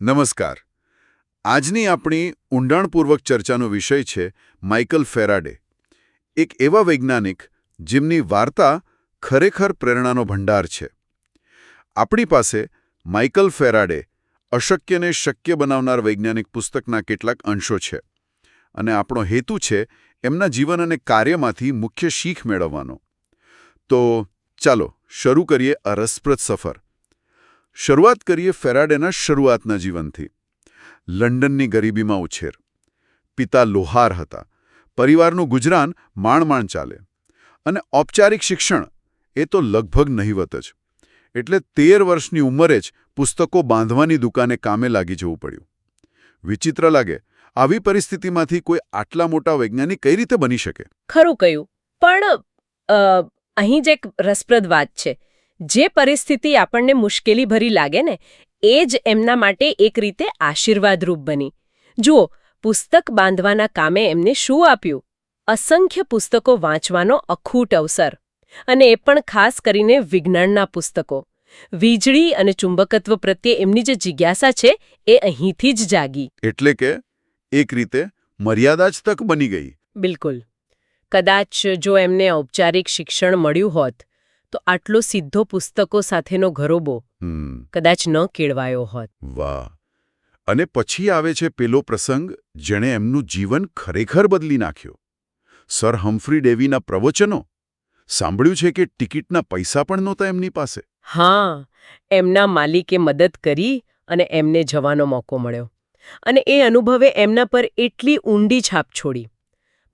નમસ્કાર. આજની આપણી ઊંડાણપૂર્વક ચર્ચાનો વિષય છે માઇકલ ફેરાડે. એક એવા વૈજ્ઞાનિક જેમની વાર્તા ખરેખર પ્રેરણાનો ભંડાર છે. આપણી પાસે માઇકલ ફેરાડે અશક્યને શક્ય બનાવનાર વૈજ્ઞાનિક પુસ્તકના કેટલાક અંશો છે અને આપણો હેતુ છે એમના જીવન અને કાર્યમાંથી મુખ્ય શીખ મેળવવાનો. તો ચાલો, શરૂ કરીએ આ રસપ્રદ સફર. શરૂઆત કરીએ ફેરાડેના શરૂઆતના જીવનથી. લંડનની ગરીબીમાં ઉછેર. પિતા લોહાર હતા. પરિવારનું ગુજરાન માણ માણ ચાલે. અને ઔપચારિક શિક્ષણ એ તો લગભગ નહીવત જ. એટલે તેર વર્ષની ઉંમરે જ પુસ્તકો બાંધવાની દુકાને કામે લાગી જવું પડ્યું. વિચિત્ર લાગે, આવી પરિસ્થિતિમાંથી કોઈ આટલા મોટા વૈજ્ઞાનિક કઈ રીતે બની શકે? ખરું કહ્યું. પણ અહીં જ એક રસપ્રદ વાત છે. જે પરિસ્થિતિ આપણને મુશ્કેલી ભરી લાગે ને એ જ એમના માટે એક રીતે આશીર્વાદરૂપ બની. જુઓ પુસ્તક બાંધવાના કામે એમને શું આપ્યું? અસંખ્ય પુસ્તકો વાંચવાનો અખૂટ અવસર. અને એ પણ ખાસ કરીને વિજ્ઞાનના પુસ્તકો. વીજળી અને ચુંબકત્વ પ્રત્યે એમની જે જિજ્ઞાસા છે એ અહીંથી જ જાગી. એટલે કે એક રીતે મર્યાદા જ તક બની ગઈ. બિલકુલ. કદાચ જો એમને ઔપચારિક શિક્ષણ મળ્યું હોત તો આટલો સીધો પુસ્તકો સાથેનો ઘરોબો કદાચ ન કેળવાયો હોત. વાહ. અને પછી આવે છે પેલો પ્રસંગ જેણે એમનું જીવન ખરેખર બદલી નાખ્યો. સર હમ્ફ્રી ડેવીના પ્રવચનો? સાંભળ્યું છે કે ટિકિટના પૈસા પણ નહોતા એમની પાસે? હા એમના માલિકે મદદ કરી અને એમને જવાનો મોકો મળ્યો. અને એ અનુભવે એમના પર એટલી ઊંડી છાપ છોડી.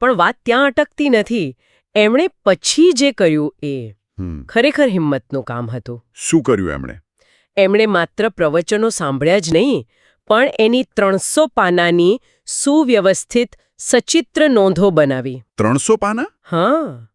પણ વાત ત્યાં અટકતી નથી. એમણે પછી જે કર્યું એ ખરેખર હિંમતનું કામ હતું. શું કર્યું એમણે? એમણે માત્ર પ્રવચનો સાંભળ્યા જ નહીં પણ એની ત્રણસો પાનાની સુવ્યવસ્થિત સચિત્ર નોંધો બનાવી. ત્રણસો પાના? હા.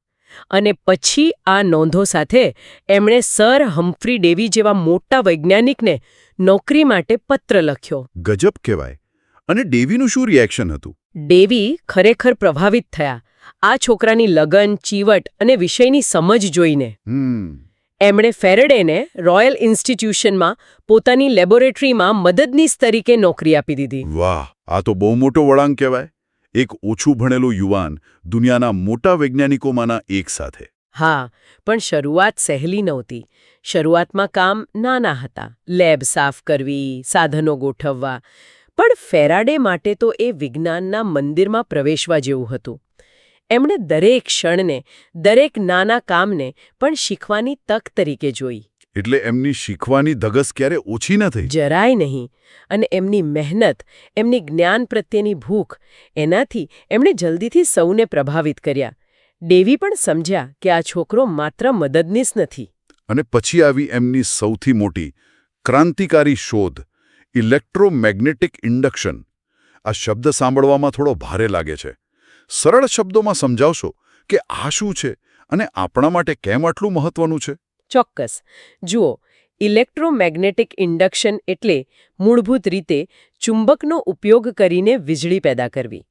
અને પછી આ નોંધો સાથે એમણે સર હમ્ફ્રી ડેવી જેવા મોટા વૈજ્ઞાનિકને નોકરી માટે પત્ર લખ્યો. ગજબ કહેવાય. અને ડેવીનું શું રિએક્શન હતું? ડેવી ખરેખર પ્રભાવિત થયા. આ છોકરાની લગન ચીવટ અને વિષયની સમજ જોઈને. હમ. એમણે ફેરેડેને રોયલ ઇન્સ્ટિટ્યુશનમાં પોતાની લેબોરેટરીમાં મદદનીશ તરીકે નોકરી આપી દીધી. વાહ આ તો બહુ મોટો વળાંક કહેવાય. એક ઓછું ભણેલું યુવાન દુનિયાના મોટા વૈજ્ઞાનિકોમાંના એક સાથે. હા પણ શરૂઆત સહેલી નહોતી. શરૂઆતમાં કામ નાના હતા. લેબ સાફ કરવી સાધનો ગોઠવવા. પણ ફેરાડે માટે તો એ વિજ્ઞાનના મંદિરમાં પ્રવેશવા જેવું હતું. એમણે દરેક ક્ષણને દરેક નાના કામને પણ શીખવાની તક તરીકે જોઈ. એટલે એમની શીખવાની ધગસ ક્યારે ઓછી ન થઈ? જરાય નહીં. અને એમની મહેનત એમની જ્ઞાન પ્રત્યેની ભૂખ એનાથી એમણે જલ્દીથી સૌને પ્રભાવિત કર્યા. ડેવી પણ સમજ્યા કે આ છોકરો માત્ર મદદનીશ નથી. અને પછી આવી એમની સૌથી મોટી ક્રાંતિકારી શોધ ઇલેક્ટ્રોમેગ્નેટિક ઇન્ડક્શન. આ શબ્દ સાંભળવામાં થોડો ભારે લાગે છે. સરળ શબ્દોમાં સમજાવશો કે આ શું છે અને આપણા માટે કેમ આટલું મહત્વનું છે? ચોક્કસ. જુઓ ઇલેક્ટ્રોમેગ્નેટિક ઇન્ડક્શન એટલે મૂળભૂત રીતે ચુંબકનો ઉપયોગ કરીને વીજળી પેદા કરવી.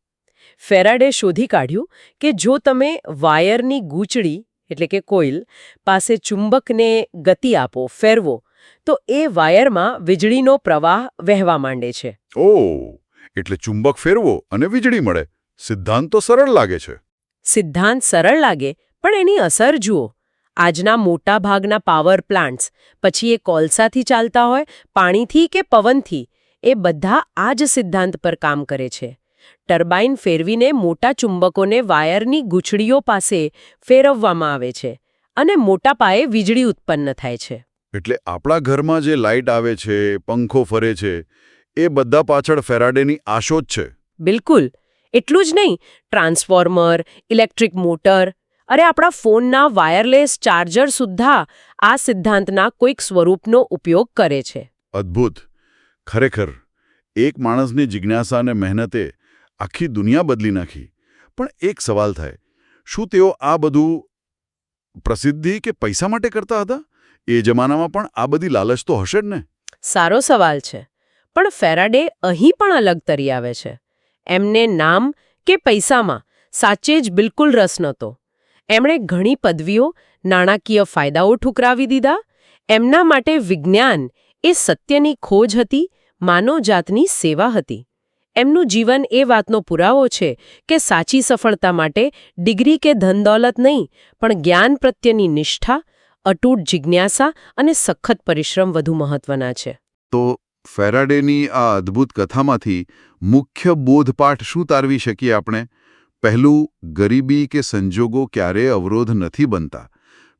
ફેરાડે શોધી કાઢ્યું કે જો તમે વાયરની ગૂંચળી એટલે કે કોઇલ પાસે ચુંબકને ગતિ આપો ફેરવો તો એ વાયરમાં વીજળીનો પ્રવાહ વહેવા માંડે છે. ઓ એટલે ચુંબક ફેરવો અને વીજળી મળે. સિદ્ધાંત તો સરળ લાગે છે. સિદ્ધાંત સરળ લાગે પણ એની અસર જુઓ. આજના મોટા ભાગના પાવર પ્લાન્ટ્સ પછી એ કોલસાથી ચાલતા હોય પાણીથી કે પવનથી એ બધા આ જ સિદ્ધાંત પર કામ કરે છે. ટર્બાઇન ફેરવીને મોટા ચુંબકોને વાયરની ગૂંચળીઓ પાસે ફેરવવામાં આવે છે અને મોટા પાયે વીજળી ઉત્પન્ન થાય છે. એટલે આપણા ઘરમાં જે લાઇટ આવે છે પંખો ફરે છે એ બધા પાછળ ફેરાડેની આશો જ છે. બિલકુલ. એટલું જ નહીં ટ્રાન્સફોર્મર ઇલેક્ટ્રિક મોટર અરે આપણા ફોનના વાયરલેસ ચાર્જર સુદ્ધા આ સિદ્ધાંતના કોઈક સ્વરૂપનો ઉપયોગ કરે છે. અદ્ભુત. ખરેખર એક માણસની જિજ્ઞાસા અને મહેનતે આખી દુનિયા બદલી નાખી. પણ એક સવાલ થાય શું તેઓ આ બધું પ્રસિદ્ધિ કે પૈસા માટે કરતા હતા? એ જમાનામાં પણ આ બધી લાલચ તો હશે જ ને? સારો સવાલ છે પણ ફેરાડે અહીં પણ અલગ તરી આવે છે. એમને નામ કે પૈસામાં સાચે જ બિલકુલ રસ નહોતો. એમણે ઘણી પદવીઓ, નાણાકીય ફાયદાઓ ઠુકરાવી દીધા. એમના માટે વિજ્ઞાન એ સત્યની ખોજ હતી, માનવજાતની સેવા હતી. એમનું જીવન એ વાતનો પુરાવો છે કે સાચી સફળતા માટે ડિગ્રી કે ધનદોલત નહીં, પણ જ્ઞાન પ્રત્યેની નિષ્ઠા, અટૂટ જિજ્ઞાસા અને સખત પરિશ્રમ વધુ મહત્વના છે. તો ફેરાડેની આ અદ્ભુત કથામાંથી મુખ્ય બોધપાઠ શું તારવી શકીએ આપણે? પહેલું ગરીબી કે સંજોગો ક્યારેય અવરોધ નથી બનતા.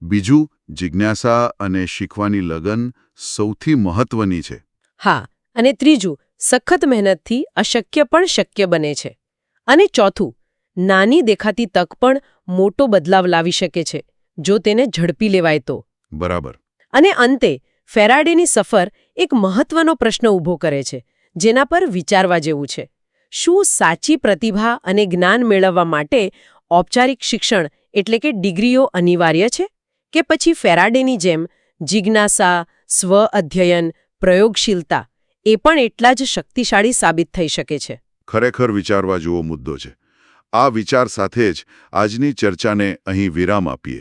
બીજું જિજ્ઞાસા અને શીખવાની લગન સૌથી મહત્વની છે. હા અને ત્રીજું સખત મહેનતથી અશક્ય પણ શક્ય બને છે. અને ચોથું નાની દેખાતી તક પણ મોટો બદલાવ લાવી શકે છે જો તેને ઝડપી લેવાય તો. બરાબર. અને અંતે ફેરાડેની સફર એક મહત્વનો પ્રશ્ન ઊભો કરે છે, જેના પર વિચારવા જેવું છે. શું સાચી પ્રતિભા અને જ્ઞાન મેળવવા માટે ઔપચારિક શિક્ષણ એટલે કે ડિગ્રીઓ અનિવાર્ય છે? કે પછી ફેરાડેની જેમ જિજ્ઞાસા, સ્વ અધ્યયન, પ્રયોગશીલતા એ પણ એટલા જ શક્તિશાળી સાબિત થઈ શકે છે? ખરેખર વિચારવા જેવો મુદ્દો છે. આ વિચાર સાથે જ આજની ચર્ચાને અહીં વિરામ આપીએ.